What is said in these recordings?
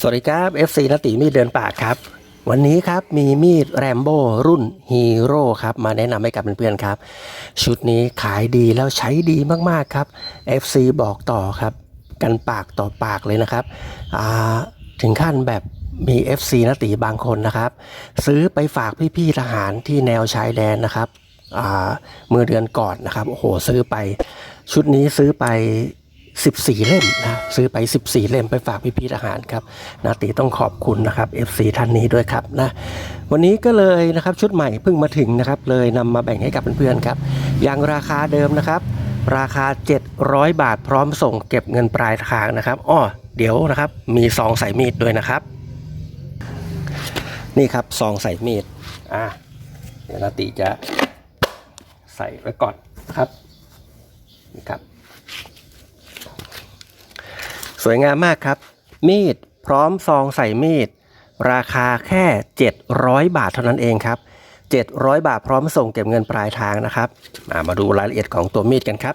สวัสดีครับ FC นติมีดเดินป่าครับ วันนี้ครับมีมีดแรมโบ้รุ่นฮีโร่ครับ มาแนะนำให้กับเพื่อนๆครับ ชุดนี้ขายดีแล้วใช้ดีมากๆครับ FC บอกต่อครับ กันปากต่อปากเลยนะครับถึงขั้นแบบมี FC นติบางคนนะครับ ซื้อไปฝากพี่ๆทหารที่แนวชายแดนนะครับเมื่อเดือนก่อนนะครับโอ้โหซื้อไป ชุดนี้ซื้อไป 14 เล่มนะซื้อไป 14 เล่มไปฝากพี่ๆทหารครับนาตีต้องขอบคุณนะครับ FC ท่านนี้ด้วยครับนะวันนี้ก็เลยนะครับชุดใหม่เพิ่งมาถึงนะครับ เลยนำมาแบ่งให้กับเพื่อนๆครับอย่างราคาเดิมนะครับ ราคา 700 บาทพร้อมส่งเก็บเงินปลายทางนะครับอ้อเดี๋ยวนะครับมีซองใส่มีดด้วยนะครับ นี่ครับซองใส่มีดอะเดี๋ยวนาตีจะใส่ไว้ก่อนครับนี่ครับ สวยงามมากครับ มีดพร้อมซองใส่มีด ราคาแค่ 700 บาทเท่านั้นเองครับ 700 บาทพร้อมส่งเก็บเงินปลายทางนะครับมามาดูรายละเอียดของตัวมีดกันครับ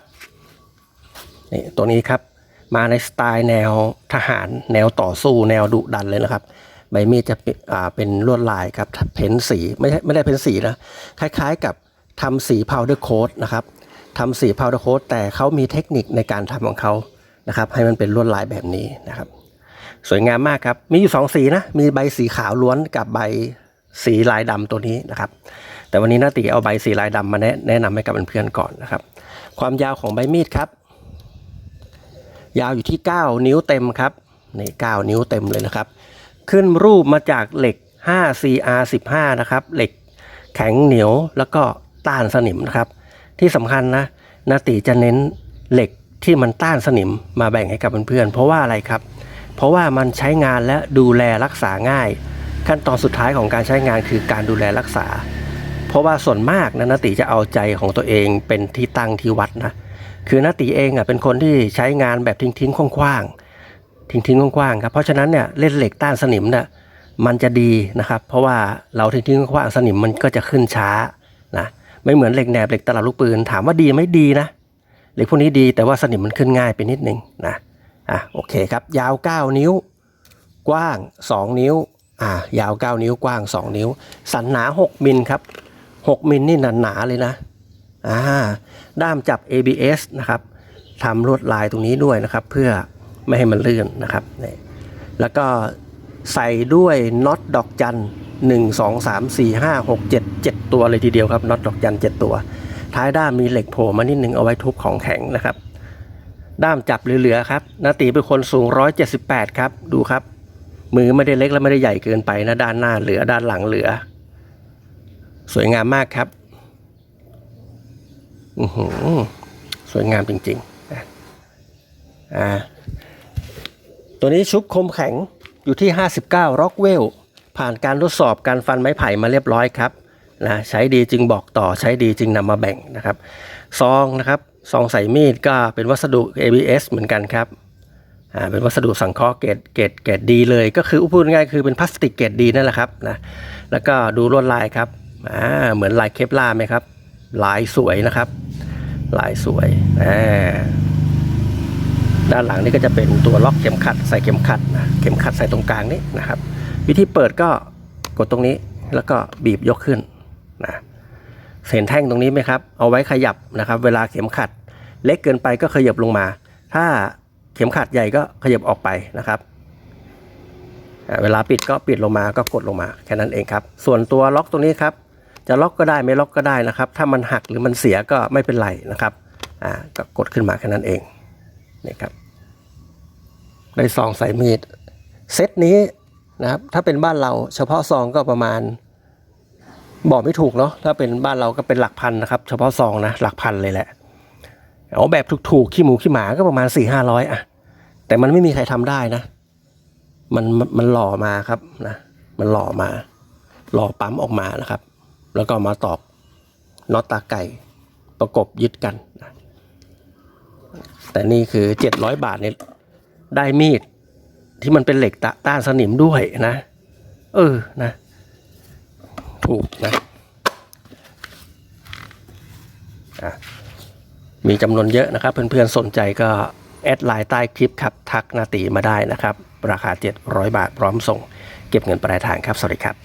นี่ตัวนี้ครับมาในสไตล์แนวทหารแนวต่อสู้แนวดุดันเลยนะครับ ใบมีดจะเป็นเป็นลวดลายครับเพ้นสีไม่ใช่ไม่ได้เพ้นสีนะคล้ายๆกับทำสีพาวเดอร์โค้ดนะครับทำสีพาวเดอร์โค้ดแต่เขามีเทคนิคในการทำของเขา นะครับ ให้มันเป็นลวดลายแบบนี้นะครับ สวยงามมากครับ มีอยู่สองสีนะ มีใบสีขาวล้วนกับใบสีลายดำตัวนี้นะครับ แต่วันนี้นาตีเอาใบสีลายดำมาแนะแนะนำให้กับเพื่อนๆก่อนนะครับ ความยาวของใบมีดครับ ยาวอยู่ที่ 9 นิ้วเต็มครับนี่9นิ้วเต็มเลยนะครับ ขึ้นรูปมาจากเหล็ก 5CR15 นะครับ เหล็กแข็งเหนียวแล้วก็ต้านสนิมนะครับ ที่สำคัญนะนาตีจะเน้นเหล็ก ที่มันต้านสนิมมาแบ่งให้กับเพื่อนๆเพราะว่าอะไรครับ เพราะว่ามันใช้งานและดูแลรักษาง่าย ขั้นตอนสุดท้ายของการใช้งานคือการดูแลรักษา เพราะว่าส่วนมากนะนติจะเอาใจของตัวเองเป็นที่ตั้งที่วัดนะคือนติเองอะเป็นคนที่ใช้งานแบบทิ้งๆคว้างๆทิ้งๆคว้างๆครับเพราะฉะนั้นเนี่ยเล่นเหล็กต้านสนิมเนี่ยมันจะดีนะครับ เพราะว่าเราทิ้งๆคว้างสนิมมันก็จะขึ้นช้านะไม่เหมือนเหล็กแหนบเหล็กตลับลูกปืนถามว่าดีไหม่ดีนะ เหล็กพวกนี้ดีแต่ว่าสนิมมันขึ้นง่ายไปนิดนึงนะอะโอเคครับยาว 9 นิ้ว กว้าง 2 นิ้วอ่ายาว 9 นิ้วกว้าง 2 นิ้ว สันหนา 6มิลครับ 6มิลนี่หนาๆเลยนะอ่าด้ามจับ ABS นะครับทำลวดลายตรงนี้ด้วยนะครับ เพื่อไม่ให้มันลื่นนะครับนี่แล้วก็ใส่ด้วยน็อตดอกจัน1 2 3 4 5 6 7 7 ตัวเลยทีเดียวครับน็อตดอกจัน7ตัว ท้ายด้ามมีเหล็กโผล่มานิดนึงเอาไว้ทุบของแข็งนะครับ ด้ามจับเหลือๆครับนาตีเป็นคนสูง 178 ครับ ดูครับ มือไม่ได้เล็กและไม่ได้ใหญ่เกินไปนะด้านหน้าเหลือด้านหลังเหลือ สวยงามมากครับอือหือสวยงามจริงๆอ่าตัวนี้ชุบคมแข็งอยู่ที่ 59 ร็อกเวล ผ่านการทดสอบการฟันไม้ไผ่มาเรียบร้อยครับ นะใช้ดีจึงบอกต่อใช้ดีจึงนำมาแบ่งนะครับซองนะครับซองใส่มีดก็เป็นวัสดุ ABS เหมือนกันครับอ่าเป็นวัสดุสังเคราะห์เกรดเกรดเกรดดีเลย ก็คือพูดง่ายคือเป็นพลาสติกเกรดดีนั่นแหละครับนะแล้วก็ดูลวดลายครับอ่าเหมือนลายเคปลาไหมครับ ลายสวยนะครับ ลายสวยอ่าด้านหลังนี่ก็จะเป็นตัวล็อกเข็มขัดใส่เข็มขัดนะเข็มขัดใส่ตรงกลางนี้นะครับ วิธีเปิดก็กดตรงนี้แล้วก็บีบยกขึ้น นะเห็นแท่งตรงนี้ไหมครับ เอาไว้ขยับนะครับ เวลาเข็มขัด เล็กเกินไปก็ขยับลงมา ถ้าเข็มขัดใหญ่ก็ขยับออกไปนะครับ เวลาปิดก็ปิดลงมาก็กดลงมาแค่นั้นเองครับ ส่วนตัวล็อกตรงนี้ครับ จะล็อกก็ได้ไม่ล็อกก็ได้นะครับ ถ้ามันหักหรือมันเสียก็ไม่เป็นไรนะครับอ่าก็กดขึ้นมาแค่นั้นเองนี่ครับได้ซองใส่มีดเซตนี้นะครับ ถ้าเป็นบ้านเราเฉพาะซองก็ประมาณ บอกไม่ถูกเนาะถ้าเป็นบ้านเราก็เป็นหลักพันนะครับ เฉพาะซองนะหลักพันเลยแหละเอาแบบถูกๆขี้หมูขี้หมาก็ประมาณสี่ห้าร้อยอะแต่มันไม่มีใครทำได้นะ มันมันหล่อมาครับนะมันหล่อมา หล่อปั๊มออกมานะครับ แล้วก็มาตอกน็อตตาไก่ประกบยึดกันนะแต่นี่คือเจ็ดร้อยบาทเนี่ยได้มีดที่มันเป็นเหล็กตะต้านสนิมด้วยนะ เออนะ ถูกนะมีจำนวนเยอะนะครับ เพื่อนๆสนใจก็ แอดไลน์ใต้คลิปครับ ทักนาตีมาได้นะครับ ราคา 700 บาทพร้อมส่ง เก็บเงินปลายทางครับ สวัสดีครับ